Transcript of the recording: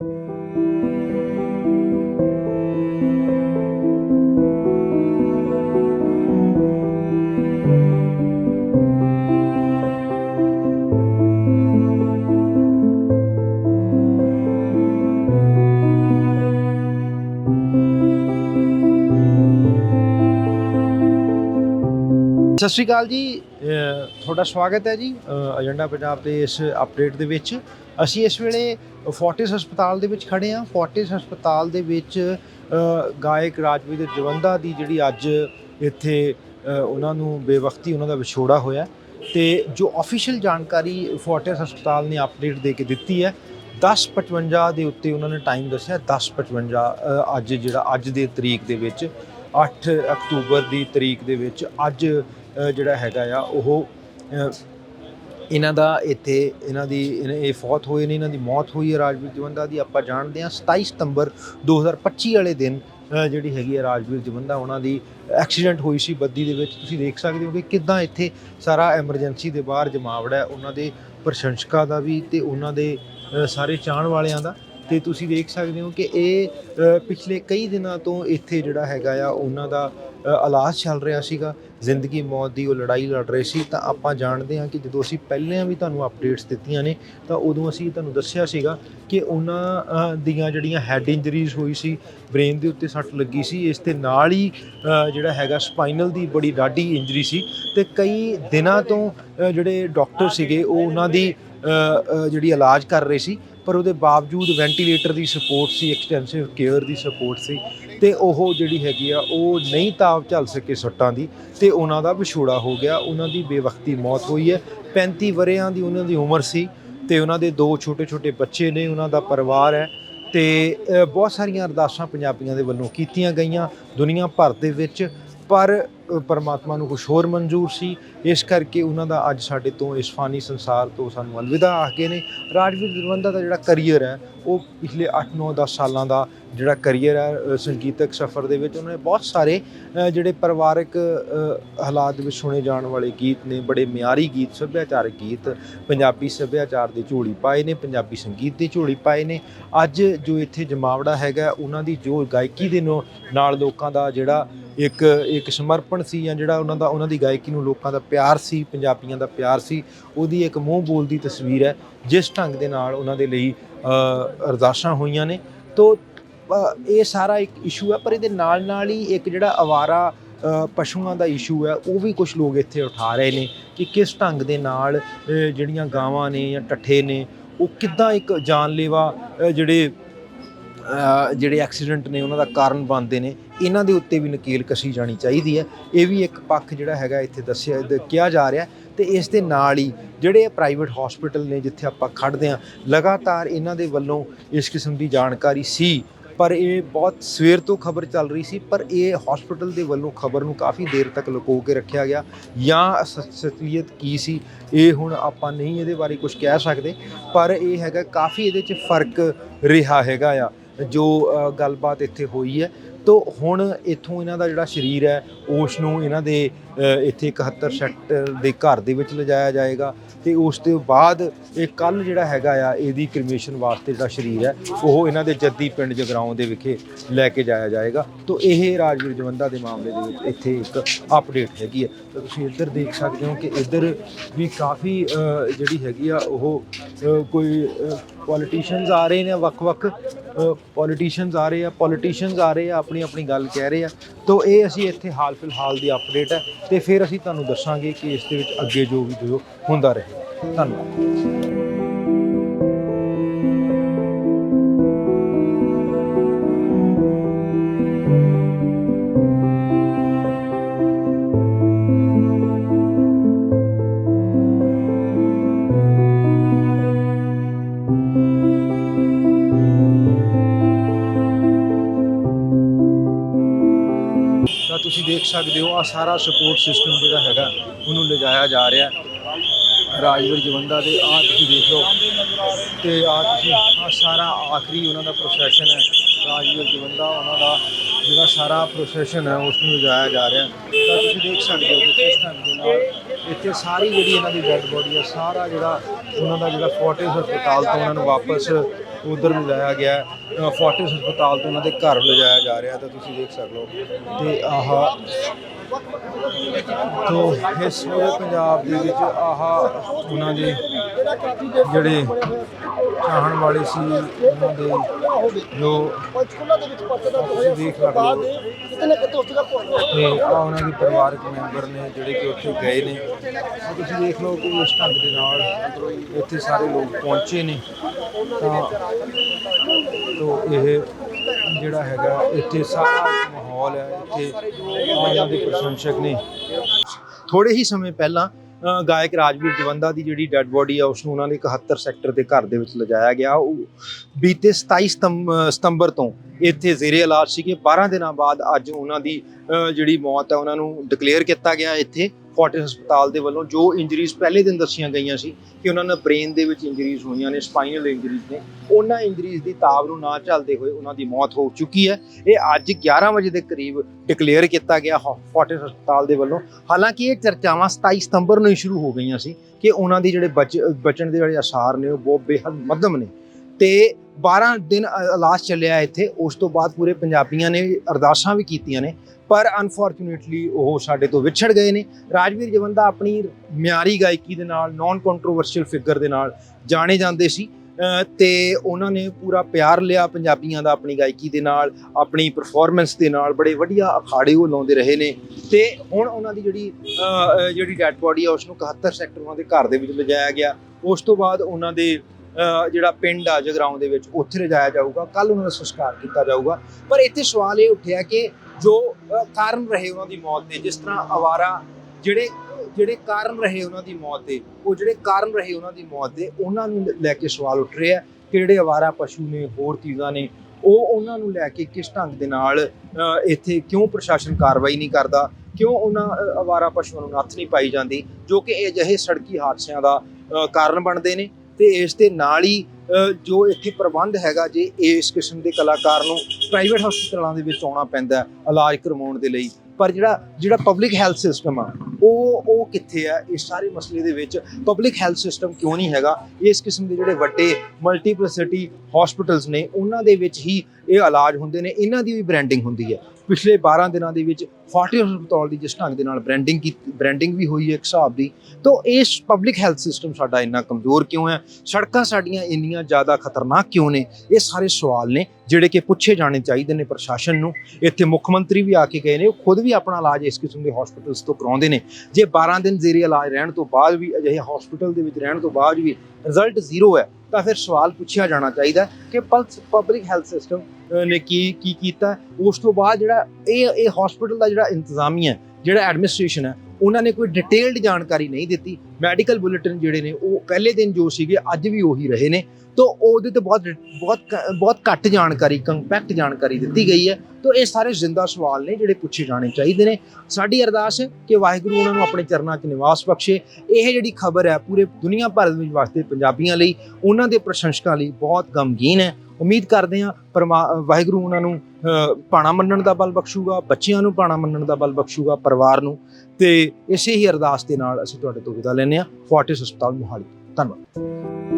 thank you. ਸਤਿ ਸ਼੍ਰੀ ਅਕਾਲ ਜੀ। ਤੁਹਾਡਾ ਸਵਾਗਤ ਹੈ ਜੀ ਏਜੰਡਾ ਪੰਜਾਬ ਦੇ ਇਸ ਅਪਡੇਟ ਦੇ ਵਿੱਚ। ਅਸੀਂ ਇਸ ਵੇਲੇ ਫੋਰਟਿਸ ਹਸਪਤਾਲ ਦੇ ਵਿੱਚ ਖੜੇ ਹਾਂ। ਫੋਰਟਿਸ ਹਸਪਤਾਲ ਦੇ ਵਿੱਚ ਗਾਇਕ ਰਾਜਵੀਰ ਜਵੰਦਾ ਦੀ ਜਿਹੜੀ ਅੱਜ ਇੱਥੇ ਉਹਨਾਂ ਨੂੰ ਬੇਵਕਤੀ ਉਹਨਾਂ ਦਾ ਵਿਛੋੜਾ ਹੋਇਆ ਤੇ ਜੋ ਅਫੀਸ਼ੀਅਲ ਜਾਣਕਾਰੀ ਫੋਰਟਿਸ ਹਸਪਤਾਲ ਨੇ ਅਪਡੇਟ ਦੇ ਕੇ ਦਿੱਤੀ ਹੈ 10:55 ਦੇ ਉੱਤੇ ਉਹਨਾਂ ਨੇ ਟਾਈਮ ਦੱਸਿਆ। 10:55 ਅਹ, ਅੱਜ ਜਿਹੜਾ ਅੱਜ ਦੇ ਤਰੀਕ ਦੇ ਵਿੱਚ 8 ਅਕਤੂਬਰ ਦੀ ਤਰੀਕ ਦੇ ਵਿੱਚ ਅੱਜ ਜਿਹੜਾ ਹੈਗਾ ਆ, ਉਹ ਇਹਨਾਂ ਦਾ ਇੱਥੇ, ਇਹਨਾਂ ਦੀ ਇਹ ਫੌਤ ਹੋਏ ਨੇ, ਇਹਨਾਂ ਦੀ ਮੌਤ ਹੋਈ ਹੈ ਰਾਜਵੀਰ ਜਵੰਦਾ ਦੀ। ਆਪਾਂ ਜਾਣਦੇ ਹਾਂ 27 ਸਤੰਬਰ 2025 ਵਾਲੇ ਦਿਨ ਜਿਹੜੀ ਹੈਗੀ ਹੈ ਰਾਜਵੀਰ ਜਵੰਦਾ, ਉਹਨਾਂ ਦੀ ਐਕਸੀਡੈਂਟ ਹੋਈ ਸੀ ਬੱਦੀ ਦੇ ਵਿੱਚ। ਤੁਸੀਂ ਦੇਖ ਸਕਦੇ ਹੋ ਕਿ ਕਿੱਦਾਂ ਇੱਥੇ ਸਾਰਾ ਐਮਰਜੈਂਸੀ ਦੇ ਬਾਹਰ ਜਮਾਵੜਾ ਉਹਨਾਂ ਦੇ ਪ੍ਰਸ਼ੰਸਕਾਂ ਦਾ ਵੀ ਤੇ ਉਹਨਾਂ ਦੇ ਸਾਰੇ ਚਾਹਣ ਵਾਲਿਆਂ ਦਾ। ਤੇ ਤੁਸੀਂ ਦੇਖ ਸਕਦੇ ਹੋ ਕਿ ਇਹ ਪਿਛਲੇ ਕਈ ਦਿਨਾਂ ਤੋਂ ਇੱਥੇ ਜਿਹੜਾ ਹੈਗਾ ਆ, ਉਹਨਾਂ ਦਾ ਇਲਾਜ ਚੱਲ ਰਿਹਾ ਸੀਗਾ। ਜ਼ਿੰਦਗੀ, ਮੌਤ ਦੀ ਉਹ ਲੜਾਈ ਲੜ ਰਹੇ ਸੀ, ਤਾਂ ਆਪਾਂ ਜਾਣਦੇ ਹਾਂ ਕਿ ਜਦੋਂ ਅਸੀਂ ਪਹਿਲਾਂ ਵੀ ਤੁਹਾਨੂੰ ਅਪਡੇਟਸ ਦਿੱਤੀਆਂ ਨੇ, ਤਾਂ ਉਦੋਂ ਅਸੀਂ ਤੁਹਾਨੂੰ ਦੱਸਿਆ ਸੀਗਾ ਕਿ ਉਹਨਾਂ ਦੀਆਂ ਜਿਹੜੀਆਂ ਹੈਡ ਇੰਜਰੀਜ਼ ਹੋਈ ਸੀ ਬ੍ਰੇਨ ਦੇ ਉੱਤੇ ਸੱਟ ਲੱਗੀ ਸੀ, ਇਸ ਦੇ ਨਾਲ ਹੀ ਜਿਹੜਾ ਹੈਗਾ ਸਪਾਈਨਲ ਦੀ ਬੜੀ ਡਾਢੀ ਇੰਜਰੀ ਸੀ, ਤੇ ਕਈ ਦਿਨਾਂ ਤੋਂ ਜਿਹੜੇ ਡਾਕਟਰ ਸੀਗੇ, ਉਹ ਉਹਨਾਂ ਦੀ ਜਿਹੜੀ ਇਲਾਜ ਕਰ ਰਹੇ ਸੀ ਪਰ ਉਹਦੇ ਬਾਵਜੂਦ ਵੈਂਟੀਲੇਟਰ ਦੀ ਸਪੋਰਟ ਸੀ ਐਕਸਟੈਂਸਿਵ ਕੇਅਰ ਦੀ ਸਪੋਰਟ ਸੀ ਤੇ ਉਹ ਜਿਹੜੀ ਹੈਗੀ ਆ, ਉਹ ਨਹੀਂ ਤਾਪ ਝੱਲ ਸਕੇ ਸੱਟਾਂ ਦੀ ਤੇ ਉਹਨਾਂ ਦਾ ਵਿਛੋੜਾ ਹੋ ਗਿਆ, ਉਹਨਾਂ ਦੀ ਬੇਵਕਤੀ ਮੌਤ ਹੋਈ ਹੈ। 35 ਵਰਿਆਂ ਦੀ ਉਹਨਾਂ ਦੀ ਉਮਰ ਸੀ ਤੇ ਉਹਨਾਂ ਦੇ ਦੋ ਛੋਟੇ-ਛੋਟੇ ਬੱਚੇ ਨੇ, ਉਹਨਾਂ ਦਾ ਪਰਿਵਾਰ ਹੈ ਤੇ ਬਹੁਤ ਸਾਰੀਆਂ ਅਰਦਾਸਾਂ ਪੰਜਾਬੀਆਂ ਦੇ ਵੱਲੋਂ ਕੀਤੀਆਂ ਗਈਆਂ ਦੁਨੀਆ ਭਰ ਦੇ ਵਿੱਚ। ਪਰ ਪਰਮਾਤਮਾ ਨੂੰ ਕੁਝ ਹੋਰ ਮਨਜ਼ੂਰ ਸੀ, ਇਸ ਕਰਕੇ ਉਹਨਾਂ ਦਾ ਅੱਜ ਸਾਡੇ ਤੋਂ ਇਸ ਫਾਨੀ ਸੰਸਾਰ ਤੋਂ ਸਾਨੂੰ ਅਲਵਿਦਾ ਆਖ ਗਏ ਨੇ। ਰਾਜਵੀਰ ਦਰਵੰਦਾ ਦਾ ਜਿਹੜਾ ਕਰੀਅਰ ਹੈ, ਉਹ ਪਿਛਲੇ 8-9 10 ਸਾਲਾਂ ਦਾ ਜਿਹੜਾ ਕਰੀਅਰ ਹੈ ਸੰਗੀਤਕ ਸਫ਼ਰ ਦੇ ਵਿੱਚ ਉਹਨਾਂ ਨੇ ਬਹੁਤ ਸਾਰੇ ਜਿਹੜੇ ਪਰਿਵਾਰਕ ਹਾਲਾਤ ਦੇ ਵਿੱਚ ਸੁਣੇ ਜਾਣ ਵਾਲੇ ਗੀਤ ਨੇ, ਬੜੇ ਮਿਆਰੀ ਗੀਤ, ਸੱਭਿਆਚਾਰਕ ਗੀਤ, ਪੰਜਾਬੀ ਸੱਭਿਆਚਾਰ ਦੀ ਝੋਲੀ ਪਾਏ ਨੇ, ਪੰਜਾਬੀ ਸੰਗੀਤ ਦੀ ਝੋਲੀ ਪਾਏ ਨੇ। ਅੱਜ ਜੋ ਇੱਥੇ ਜਮਾਵੜਾ ਹੈਗਾ, ਉਹਨਾਂ ਦੀ ਜੋ ਗਾਇਕੀ ਦੇ ਨੋ- ਨਾਲ ਲੋਕਾਂ ਦਾ ਜਿਹੜਾ ਇੱਕ ਇੱਕ ਸਮਰਪਣ ਸੀ ਜਾਂ ਜਿਹੜਾ ਉਹਨਾਂ ਦਾ, ਉਹਨਾਂ ਦੀ ਗਾਇਕੀ ਨੂੰ ਲੋਕਾਂ ਦਾ ਪਿਆਰ ਸੀ, ਪੰਜਾਬੀਆਂ ਦਾ ਪਿਆਰ ਸੀ, ਉਹਦੀ ਇੱਕ ਮੂੰਹ ਬੋਲਦੀ ਤਸਵੀਰ ਹੈ, ਜਿਸ ਢੰਗ ਦੇ ਨਾਲ ਉਹਨਾਂ ਦੇ ਲਈ ਅਰਦਾਸਾਂ ਹੋਈਆਂ ਨੇ। ਤੋਂ ਇਹ ਸਾਰਾ ਇੱਕ ਇਸ਼ੂ ਹੈ, ਪਰ ਇਹਦੇ ਨਾਲ ਨਾਲ ਹੀ ਇੱਕ ਜਿਹੜਾ ਅਵਾਰਾ ਪਸ਼ੂਆਂ ਦਾ ਇਸ਼ੂ ਹੈ, ਉਹ ਵੀ ਕੁਝ ਲੋਕ ਇੱਥੇ ਉਠਾ ਰਹੇ ਨੇ ਕਿ ਕਿਸ ਢੰਗ ਦੇ ਨਾਲ ਜਿਹੜੀਆਂ ਗਾਵਾਂ ਨੇ ਜਾਂ ਟੱਠੇ ਨੇ, ਉਹ ਕਿੱਦਾਂ ਇੱਕ ਜਾਨਲੇਵਾ ਜਿਹੜੇ ਜਿਹੜੇ ਐਕਸੀਡੈਂਟ ਨੇ, ਉਹਨਾਂ ਦਾ ਕਾਰਨ ਬਣਦੇ ਨੇ। ਇਹਨਾਂ ਦੇ ਉੱਤੇ ਵੀ ਨਕੇਲ ਕਸੀ ਜਾਣੀ ਚਾਹੀਦੀ ਹੈ। ਇਹ ਵੀ ਇੱਕ ਪੱਖ ਜਿਹੜਾ ਹੈਗਾ ਇੱਥੇ ਦੱਸਿਆ, ਦ- ਕਿਹਾ ਜਾ ਰਿਹਾ ਤੇ ਇਸ ਦੇ ਨਾਲ ਹੀ ਜਿਹੜੇ ਪ੍ਰਾਈਵੇਟ ਹਸਪੀਟਲ ਨੇ, ਜਿੱਥੇ ਆਪਾਂ ਖੜਦੇ ਹਾਂ, ਲਗਾਤਾਰ ਇਹਨਾਂ ਦੇ ਵੱਲੋਂ ਇਸ ਕਿਸਮ ਦੀ ਜਾਣਕਾਰੀ ਸੀ। ਪਰ ਇਹ ਬਹੁਤ ਸਵੇਰ ਤੋਂ ਖਬਰ ਚੱਲ ਰਹੀ ਸੀ, ਪਰ ਇਹ ਹਸਪੀਟਲ ਦੇ ਵੱਲੋਂ ਖਬਰ ਨੂੰ ਕਾਫੀ ਦੇਰ ਤੱਕ ਲੁਕੋ ਕੇ ਰੱਖਿਆ ਗਿਆ। ਜਾਂ ਸ- ਕੀ ਸੀ, ਇਹ ਹੁਣ ਆਪਾਂ ਨਹੀਂ ਇਹਦੇ ਬਾਰੇ ਕੁਝ ਕਹਿ ਸਕਦੇ। ਪਰ ਇਹ ਹੈਗਾ, ਕਾਫੀ ਇਹਦੇ 'ਚ ਫ਼ਰਕ ਰਿਹਾ ਹੈਗਾ ਆ। ਜੋ ਗੱਲਬਾਤ ਇੱਥੇ ਹੋਈ ਹੈ। ਤੋ ਹੁਣ ਇੱਥੋਂ ਇਹਨਾਂ ਦਾ ਜਿਹੜਾ ਸਰੀਰ ਹੈ, ਉਸ ਨੂੰ ਇਹਨਾਂ ਦੇ ਇੱਥੇ 71 ਸੈਕਟਰ ਦੇ ਘਰ ਦੇ ਵਿੱਚ ਲਿਜਾਇਆ ਜਾਏਗਾ। ਤੇ ਉਸ ਤੋਂ ਬਾਅਦ ਇਹ ਕੱਲ ਜਿਹੜਾ ਹੈਗਾ ਆ, ਇਹਦੀ ਕ੍ਰਿਮੇਸ਼ਨ ਵਾਸਤੇ ਜਿਹੜਾ ਸਰੀਰ ਹੈ, ਉਹ ਇਹਨਾਂ ਦੇ ਜੱਦੀ ਪਿੰਡ ਜਗਰਾਉਂ ਦੇ ਵਿਖੇ ਲੈ ਕੇ ਜਾਇਆ ਜਾਏਗਾ। ਤੋ ਇਹ ਰਾਜਵੀਰ ਜਵੰਦਾ ਦੇ ਮਾਮਲੇ ਦੇ ਵਿੱਚ ਇੱਥੇ ਇੱਕ ਅਪਡੇਟ ਹੈਗੀ ਹੈ। ਤਾਂ ਤੁਸੀਂ ਇੱਧਰ ਦੇਖ ਸਕਦੇ ਹੋ ਕਿ ਇੱਧਰ ਵੀ ਕਾਫੀ ਜਿਹੜੀ ਹੈਗੀ ਆ, ਉਹ ਕੋਈ ਪੋਲੀਟੀਸ਼ੀਅਨਸ ਆ ਰਹੇ ਨੇ, ਵੱਖ-ਵੱਖ ਪੋਲੀਟੀਸ਼ੀਅਨਸ ਆ ਰਹੇ ਆ ਪੋਲੀਟੀਸ਼ੀਅਨਸ ਆ ਰਹੇ ਆ ਆਪਣੀ ਆਪਣੀ ਗੱਲ ਕਹਿ ਰਹੇ ਆ। ਤੋ ਇਹ ਅਸੀਂ ਇੱਥੇ ਹਾਲ ਫਿਲਹਾਲ ਦੀ ਅਪਡੇਟ ਹੈ ਤੇ ਫਿਰ ਅਸੀਂ ਤੁਹਾਨੂੰ ਦੱਸਾਂਗੇ ਕਿ ਇਸ ਦੇ ਵਿੱਚ ਅੱਗੇ ਜੋ ਵੀ ਜੋ ਹੁੰਦਾ ਰਹੇ। ਧੰਨਵਾਦ। ਸਕਦੇ ਹੋ। ਆ ਸਾਰਾ ਸਪੋਰਟ ਸਿਸਟਮ ਜਿਹੜਾ ਹੈਗਾ, ਉਹਨੂੰ ਲਿਜਾਇਆ ਜਾ ਰਿਹਾ ਰਾਜਵੀਰ ਜਵੰਦਾ ਦੇ ਆ ਤੁਸੀਂ ਦੇਖ ਲਓ। ਤੇ ਆ ਤੁਸੀਂ ਆ ਸਾਰਾ ਆਖਰੀ ਉਹਨਾਂ ਦਾ ਪ੍ਰੋਸੈਸ਼ਨ ਹੈ। ਰਾਜਵੀਰ ਜਵੰਦਾ, ਉਹਨਾਂ ਦਾ ਜਿਹੜਾ ਸਾਰਾ ਪ੍ਰੋਸੈਸ਼ਨ ਹੈ, ਉਸ ਨੂੰ ਲਿਜਾਇਆ ਜਾ ਰਿਹਾ ਤਾਂ ਤੁਸੀਂ ਦੇਖ ਸਕਦੇ ਹੋ ਕਿ ਕਿਸ ਢੰਗ ਦੇ ਨਾਲ ਇੱਥੇ ਸਾਰੀ ਜਿਹੜੀ ਇਹਨਾਂ ਦੀ ਡੈੱਡ ਬੋਡੀ ਹੈ, ਸਾਰਾ ਜਿਹੜਾ ਉਹਨਾਂ ਦਾ ਜਿਹੜਾ ਫੋਰਟਿਸ ਹਸਪਤਾਲ ਤੋਂ ਉਹਨਾਂ ਨੂੰ ਵਾਪਸ ਉਧਰ ਲਿਜਾਇਆ ਗਿਆ ਫੋਰਟਿਸ ਹਸਪਤਾਲ ਤੋਂ ਉਹਨਾਂ ਦੇ ਘਰ ਲਿਜਾਇਆ ਜਾ ਰਿਹਾ ਤਾਂ ਤੁਸੀਂ ਦੇਖ ਸਕਦੇ ਹੋ। ਤੇ ਆਹ ਤੋਂ ਇਸ ਪੂਰੇ ਪੰਜਾਬ ਦੇ ਵਿੱਚ ਆਹ ਉਹਨਾਂ ਦੇ ਜਿਹੜੇ ਚਾਹਣ ਵਾਲੇ ਸੀ, ਉਹਨਾਂ ਦੇ ਜੋ ਪੰਚਕੂਲਾ ਦੇ ਵਿੱਚ ਪਰਚਾ ਦਰਜ ਤੁਸੀਂ ਦੇਖ ਸਕਦੇ ਹੋ ਕਿਤੇ ਨਾ ਕਿਤੇ ਉਸ ਜਗ੍ਹਾ ਪਹੁੰਚਣਾ ਤੇ ਆ ਉਹਨਾਂ ਦੇ ਪਰਿਵਾਰਕ ਮੈਂਬਰ ਨੇ ਜਿਹੜੇ ਕਿ ਉੱਥੇ ਗਏ ਨੇ। ਆਹ ਤੁਸੀਂ ਦੇਖ ਲਓ ਕਿ ਇਸ ਢੰਗ ਦੇ ਨਾਲ ਇੱਥੇ ਸਾਰੇ ਲੋਕ ਪਹੁੰਚੇ ਨੇ। ਤਾਂ ਤੋ ਇਹ ਜਿਹੜਾ ਹੈਗਾ ਇੱਥੇ ਸਾਰਾ ਇੱਕ ਮਾਹੌਲ ਹੈ ਇੱਥੇ ਆਹ ਉਹਨਾਂ ਦੇ ਪ੍ਰਸ਼ੰਸਕ ਨੇ। ਥੋੜੇ ਹੀ ਸਮੇਂ ਪਹਿਲਾਂ ਗਾਇਕ ਰਾਜਵੀਰ ਜਵੰਦਾ ਦੀ ਜਿਹੜੀ ਡੈੱਡ ਬੋਡੀ ਆ ਉਸ ਨੂੰ ਉਹਨਾਂ ਦੇ 71 ਸੈਕਟਰ ਦੇ ਘਰ ਦੇ ਵਿੱਚ ਲਿਜਾਇਆ ਗਿਆ। ਉਹ ਬੀਤੇ 27 ਸਤੰਬ- ਸਤੰਬਰ ਤੋਂ ਇੱਥੇ ਜ਼ੇਰੇ ਇਲਾਜ ਸੀਗੇ। 12 ਦਿਨਾਂ ਬਾਅਦ ਅੱਜ ਉਹਨਾਂ ਦੀ ਅ, ਜਿਹੜੀ ਮੌਤ ਹੈ ਉਹਨਾਂ ਨੂੰ ਡਿਕਲੇਅਰ ਕੀਤਾ ਗਿਆ ਇੱਥੇ। ਫੋਰਟਿਸ ਹਸਪਤਾਲ ਦੇ ਵੱਲੋਂ ਜੋ ਇੰਜਰੀਜ਼ ਪਹਿਲੇ ਦਿਨ ਦੱਸੀਆਂ ਗਈਆਂ ਸੀ ਕਿ ਉਹਨਾਂ ਨੂੰ ਬ੍ਰੇਨ ਦੇ ਵਿੱਚ ਇੰਜਰੀਜ਼ ਹੋਈਆਂ ਨੇ ਸਪਾਈਨਲ ਇੰਜਰੀਜ਼ ਨੇ, ਉਹਨਾਂ ਇੰਜਰੀਜ਼ ਦੀ ਤਾਬ ਨੂੰ ਨਾ ਚੱਲਦੇ ਹੋਏ ਉਹਨਾਂ ਦੀ ਮੌਤ ਹੋ ਚੁੱਕੀ ਹੈ। ਇਹ ਅੱਜ 11 ਵਜੇ ਦੇ ਕਰੀਬ ਡਿਕਲੇਅਰ ਕੀਤਾ ਗਿਆ ਹੋ- ਫੋਰਟਿਸ ਹਸਪਤਾਲ ਦੇ ਵੱਲੋਂ। ਹਾਲਾਂਕਿ ਇਹ ਚਰਚਾਵਾਂ 27 ਸਤੰਬਰ ਨੂੰ ਹੀ ਸ਼ੁਰੂ ਹੋ ਗਈਆਂ ਸੀ ਕਿ ਉਹਨਾਂ ਦੀ ਜਿਹੜੇ ਬਚ, ਬਚਣ ਦੇ ਜਿਹੜੇ ਅਸਾਰ ਨੇ ਉਹ ਬਹੁਤ ਬੇਹੱਦ ਮੱਧਮ ਨੇ। ਤੇ 12 ਦਿਨ ਲਾਸ ਚੱਲਿਆ ਇੱਥੇ। ਉਸ ਤੋਂ ਬਾਅਦ ਪੂਰੇ ਪੰਜਾਬੀਆਂ ਨੇ ਅਰਦਾਸਾਂ ਵੀ ਕੀਤੀਆਂ ਨੇ ਪਰ ਅਨਫੋਰਚੂਨੇਟਲੀ ਉਹ ਸਾਡੇ ਤੋਂ ਵਿਛੜ ਗਏ ਨੇ। ਰਾਜਵੀਰ ਜਵੰਦਾ ਆਪਣੀ ਮਿਆਰੀ ਗਾਇਕੀ ਦੇ ਨਾਲ ਨਾਨ ਕੰਟਰੋਵਰਸ਼ੀਅਲ ਫਿਗਰ ਦੇ ਨਾਲ ਜਾਣੇ ਜਾਂਦੇ ਸੀ ਅ, ਤੇ ਉਹਨਾਂ ਨੇ ਪੂਰਾ ਪਿਆਰ ਲਿਆ ਪੰਜਾਬੀਆਂ ਦਾ ਆਪਣੀ ਗਾਇਕੀ ਦੇ ਨਾਲ ਆਪਣੀ ਪਰਫਾਰਮੈਂਸ ਦੇ ਨਾਲ ਬੜੇ ਵਧੀਆ ਅਖਾੜੇ ਉਹ ਲਾਉਂਦੇ ਰਹੇ ਨੇ। ਤੇ ਹੁਣ ਉਹਨਾਂ ਦੀ ਜਿਹੜੀ ਜਿਹੜੀ ਡੈਡ ਬੋਡੀ ਆ ਉਸ ਨੂੰ 71 ਸੈਕਟਰ ਉਹਨਾਂ ਦੇ ਘਰ ਦੇ ਵਿੱਚ ਲਿਜਾਇਆ ਗਿਆ। ਉਸ ਤੋਂ ਬਾਅਦ ਉਹਨਾਂ ਦੇ ਜਿਹੜਾ ਪਿੰਡ ਆ ਜਗਰਾਉਂ ਦੇ ਵਿੱਚ ਉੱਥੇ ਲਿਜਾਇਆ ਜਾਊਗਾ ਕੱਲ ਉਹਨਾਂ ਦਾ ਸੰਸਕਾਰ ਕੀਤਾ ਜਾਊਗਾ। ਪਰ ਇੱਥੇ ਸਵਾਲ ਇਹ ਉੱਠਿਆ ਕਿ ਜੋ ਕਾਰਨ ਰਹੇ ਉਹਨਾਂ ਦੀ ਮੌਤ ਦੇ ਜਿਸ ਤਰ੍ਹਾਂ ਅਵਾਰਾ ਜਿਹੜੇ ਜਿਹੜੇ ਕਾਰਨ ਰਹੇ ਉਹਨਾਂ ਦੀ ਮੌਤ ਦੇ ਉਹ ਜਿਹੜੇ ਕਾਰਨ ਰਹੇ ਉਹਨਾਂ ਦੀ ਮੌਤ ਦੇ ਉਹਨਾਂ ਨੂੰ ਲੈ ਕੇ ਸਵਾਲ ਉੱਠ ਰਹੇ ਆ ਕਿ ਜਿਹੜੇ ਅਵਾਰਾ ਪਸ਼ੂ ਨੇ ਹੋਰ ਚੀਜ਼ਾਂ ਨੇ ਉਹ ਉਹਨਾਂ ਨੂੰ ਲੈ ਕੇ ਕਿਸ ਢੰਗ ਦੇ ਨਾਲ ਇੱਥੇ ਕਿਉਂ ਪ੍ਰਸ਼ਾਸਨ ਕਾਰਵਾਈ ਨਹੀਂ ਕਰਦਾ ਕਿਉਂ ਉਹਨਾਂ ਅ, ਅਵਾਰਾ ਪਸ਼ੂਆਂ ਨੂੰ ਨੱਥ ਨਹੀਂ ਪਾਈ ਜਾਂਦੀ ਜੋ ਕਿ ਇਹ ਅਜਿਹੇ ਸੜਕੀ ਹਾਦਸਿਆਂ ਦਾ ਕਾਰਨ ਬਣਦੇ ਨੇ। ਤੇ ਇਸ ਦੇ ਨਾਲ ਹੀ ਜੋ ਇੱਥੇ ਪ੍ਰਬੰਧ ਹੈਗਾ, ਜੇ ਇਸ ਕਿਸਮ ਦੇ ਕਲਾਕਾਰ ਨੂੰ ਪ੍ਰਾਈਵੇਟ ਹਸਪਤਾਲਾਂ ਦੇ ਵਿੱਚ ਆਉਣਾ ਪੈਂਦਾ, ਇਲਾਜ ਕਰਵਾਉਣ ਦੇ ਲਈ। ਪਰ ਜਿਹੜਾ ਜਿਹੜਾ ਪਬਲਿਕ ਹੈਲਥ ਸਿਸਟਮ ਆ ਉਹ ਉਹ ਕਿੱਥੇ ਆ? ਇਸ ਸਾਰੇ ਮਸਲੇ ਦੇ ਵਿੱਚ ਪਬਲਿਕ ਹੈਲਥ ਸਿਸਟਮ ਕਿਉਂ ਨਹੀਂ ਹੈਗਾ? ਇਸ ਕਿਸਮ ਦੇ ਜਿਹੜੇ ਵੱਡੇ ਮਲਟੀਪਲਿਸਿਟੀ ਹਸਪੀਟਲਸ ਨੇ, ਉਹਨਾਂ ਦੇ ਵਿੱਚ ਹੀ ਇਹ ਇਲਾਜ ਹੁੰਦੇ ਨੇ। ਇਹਨਾਂ ਦੀ ਵੀ ਬ੍ਰਾਂਡਿੰਗ ਹੁੰਦੀ ਹੈ। ਪਿਛਲੇ 12 ਦਿਨਾਂ ਦੇ ਵਿੱਚ 40 ਹਸਪਤਾਲ ਦੀ ਜਿਸ ਢੰਗ ਦੇ ਨਾਲ ਬ੍ਰਾਂਡਿੰਗ ਕੀਤੀ ਬ੍ਰਾਂਡਿੰਗ ਵੀ ਹੋਈ ਹੈ ਇੱਕ ਹਿਸਾਬ ਦੀ, ਤਾਂ ਇਸ ਪਬਲਿਕ ਹੈਲਥ ਸਿਸਟਮ ਸਾਡਾ ਇੰਨਾ ਕਮਜ਼ੋਰ ਕਿਉਂ ਹੈ? ਸੜਕਾਂ ਸਾਡੀਆਂ ਇੰਨੀਆਂ ਜ਼ਿਆਦਾ ਖਤਰਨਾਕ ਕਿਉਂ ਨੇ? ਇਹ ਸਾਰੇ ਸਵਾਲ ਨੇ ਜਿਹੜੇ ਕਿ ਪੁੱਛੇ ਜਾਣੇ ਚਾਹੀਦੇ ਨੇ ਪ੍ਰਸ਼ਾਸਨ ਨੂੰ। ਇੱਥੇ ਮੁੱਖ ਮੰਤਰੀ ਵੀ ਆ ਕੇ ਗਏ ਨੇ, ਉਹ ਖੁਦ ਵੀ ਆਪਣਾ ਇਲਾਜ ਇਸ ਕਿਸਮ ਦੇ ਹਸਪੀਟਲਸ ਤੋਂ ਕਰਾਉਂਦੇ ਨੇ। ਜੇ 12 ਦਿਨ ਜ਼ੇਰੇ ਇਲਾਜ ਰਹਿਣ ਤੋਂ ਬਾਅਦ ਵੀ ਅਜਿਹੇ ਹਸਪੀਟਲ ਦੇ ਵਿੱਚ ਰਹਿਣ ਤੋਂ ਬਾਅਦ ਵੀ ਰਿਜ਼ਲਟ ਜ਼ੀਰੋ ਹੈ ਤਾਂ ਫਿਰ ਸਵਾਲ ਪੁੱਛਿਆ ਜਾਣਾ ਚਾਹੀਦਾ ਕਿ ਪਲਸ ਪਬਲਿਕ ਹੈਲਥ ਸਿਸਟਮ ਨੇ ਕੀ ਕੀ ਕੀਤਾ ਉਸ ਤੋਂ ਬਾਅਦ ਜਿਹੜਾ ਇਹ ਇਹ ਹਸਪੀਟਲ ਦਾ ਜਿਹੜਾ ਇੰਤਜ਼ਾਮੀਆ ਹੈ, ਜਿਹੜਾ ਐਡਮਿਨਿਸਟ੍ਰੇਸ਼ਨ ਹੈ ਉਹਨਾਂ ਨੇ ਕੋਈ ਡਿਟੇਲਡ ਜਾਣਕਾਰੀ ਨਹੀਂ ਦਿੱਤੀ। ਮੈਡੀਕਲ ਬੁਲੇਟਿਨ ਜਿਹੜੇ ਨੇ, ਉਹ ਪਹਿਲੇ ਦਿਨ ਜੋ ਸੀਗੇ, ਅੱਜ ਵੀ ਉਹੀ ਰਹੇ ਨੇ। ਤੋਂ ਉਹਦੇ ਤੇ ਬਹੁਤ ਬਹੁਤ ਬਹੁਤ ਘੱਟ ਜਾਣਕਾਰੀ ਕੰਪੈਕਟ ਜਾਣਕਾਰੀ ਦਿੱਤੀ ਗਈ ਹੈ। ਤੋਂ ਇਹ ਸਾਰੇ ਜ਼ਿੰਦਾ ਸਵਾਲ ਨੇ ਜਿਹੜੇ ਪੁੱਛੇ ਜਾਣੇ ਚਾਹੀਦੇ ਨੇ। ਸਾਡੀ ਅਰਦਾਸ ਹੈ ਕਿ ਵਾਹਿਗੁਰੂ ਉਹਨਾਂ ਨੂੰ ਆਪਣੇ ਚਰਨਾਂ 'ਚ ਨਿਵਾਸ ਬਖਸ਼ੇ। ਇਹ ਜਿਹੜੀ ਖਬਰ ਹੈ, ਪੂਰੇ ਦੁਨੀਆ ਭਰ ਵਿੱਚ ਵਾਸਤੇ ਪੰਜਾਬੀਆਂ ਲਈ, ਉਹਨਾਂ ਦੇ ਪ੍ਰਸ਼ੰਸਕਾਂ ਲਈ ਬਹੁਤ ਗਮਗੀਨ ਹੈ। ਉਮੀਦ ਕਰਦੇ ਹਾਂ ਪਰਮਾ ਵਾਹਿਗੁਰੂ ਉਹਨਾਂ ਨੂੰ ਅ, ਭਾਣਾ ਮੰਨਣ ਦਾ ਬਲ ਬਖਸ਼ੂਗਾ ਬੱਚਿਆਂ ਨੂੰ ਭਾਣਾ ਮੰਨਣ ਦਾ ਬਲ ਬਖਸ਼ੂਗਾ ਪਰਿਵਾਰ ਨੂੰ ਤੇ ਇਸੇ ਹੀ ਅਰਦਾਸ ਦੇ ਨਾਲ ਅਸੀਂ ਤੁਹਾਡੇ ਤੋਂ ਵਿਦਾ ਲੈਂਦੇ ਹਾਂ। ਫੋਰਟਿਸ ਹਸਪਤਾਲ ਮੁਹਾਲੀ। ਧੰਨਵਾਦ।